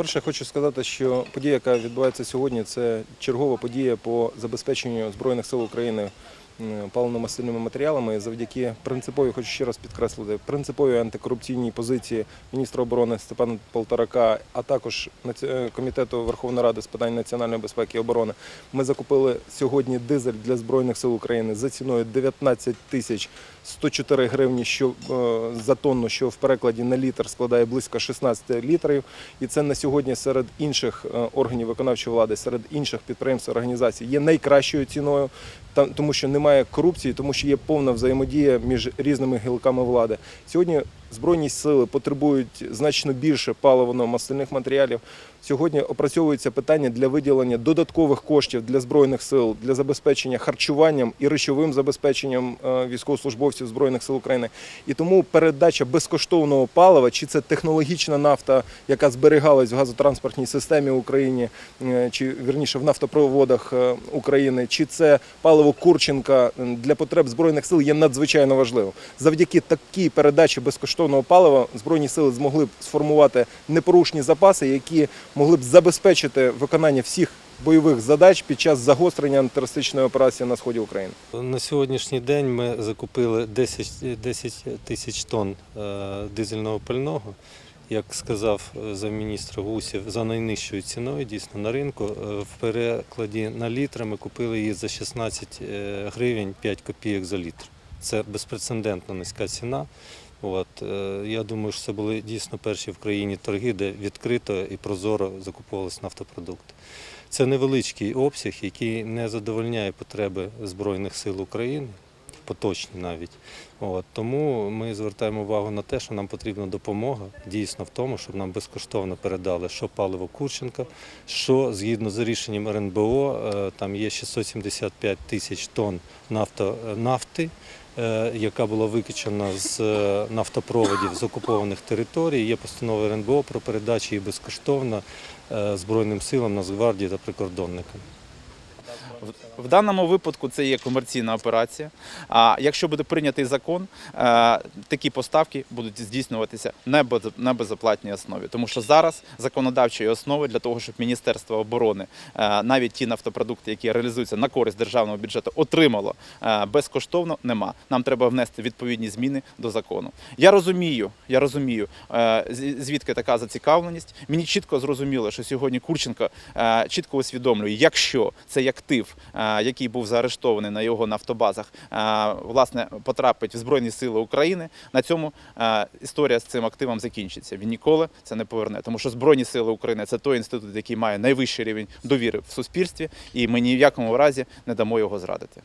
По-перше, хочу сказати, що подія, яка відбувається сьогодні, це чергова подія по забезпеченню Збройних сил України паливно-мастильними матеріалами. Завдяки принциповій, хочу ще раз підкреслити, принциповій антикорупційній позиції міністра оборони Степана Полторака, а також е, комітету Верховної Ради з питань національної безпеки і оборони. Ми закупили сьогодні дизель для збройних сил України за ціною 19 тисяч 104 гривні що, е, за тонну, що в перекладі на літр складає близько 16 літрів. І це на сьогодні серед інших е, органів виконавчої влади, серед інших підприємств організацій є найкращою ціною, тому що немає корупції, тому що є повна взаємодія між різними гілками влади. Сьогодні збройні сили потребують значно більше паливно-мастильних матеріалів. Сьогодні опрацьовується питання для виділення додаткових коштів для збройних сил для забезпечення харчуванням і речовим забезпеченням е, військовослужбовців збройних сил України. І тому передача безкоштовного палива, чи це технологічна нафта, яка зберігалась в газотранспортній системі України, е, чи вірніше в нафтопроводах е, України, чи це паливо Курченка для потреб збройних сил є надзвичайно важливим. Завдяки такій передачі безкоштовного палива збройні сили змогли б сформувати непорушні запаси, які могли б забезпечити виконання всіх бойових задач під час загострення антитерористичної операції на сході України. На сьогоднішній день ми закупили 10, 10 тисяч тонн е, дизельного пального. Як сказав е, замміністра Гусів, за найнижчою ціною дійсно на ринку. Е, В перекладі на літри ми купили її за 16 е, гривень 5 копійок за літр. Це безпрецедентно низька ціна. От, е, я думаю, що це були дійсно перші в країні торги, де відкрито і прозоро закуповувалися нафтопродукти. Це невеличкий обсяг, який не задовольняє потреби Збройних сил України, поточні навіть. От, тому ми звертаємо увагу на те, що нам потрібна допомога дійсно в тому, щоб нам безкоштовно передали що паливо Курченка, що згідно з рішенням РНБО, е, там є 675 тисяч тонн нафто, нафти, е, яка була викачана з е, нафтопроводів з окупованих територій. Є постанова РНБО про передачу її безкоштовно е, Збройним силам, Нацгвардії та прикордонникам. В даному випадку це є комерційна операція. А якщо буде прийнятий закон, е, такі поставки будуть здійснюватися на без- на безоплатній основі. Тому що зараз законодавчої основи для того, щоб Міністерство оборони е, навіть ті нафтопродукти, які реалізуються на користь державного бюджету, отримало е, безкоштовно, нема. Нам треба внести відповідні зміни до закону. Я розумію, я розумію, звідки така зацікавленість. Мені чітко зрозуміло, що сьогодні Курченко чітко усвідомлює, якщо цей актив, е, який був заарештований на його нафтобазах, е, власне потрапить в Збройні Сили України. На цьому е, історія з цим активом закінчиться. Він ніколи це не поверне, тому що Збройні Сили України це той інститут, який має найвищий рівень довіри в суспільстві, і ми ні в якому разі не дамо його зрадити.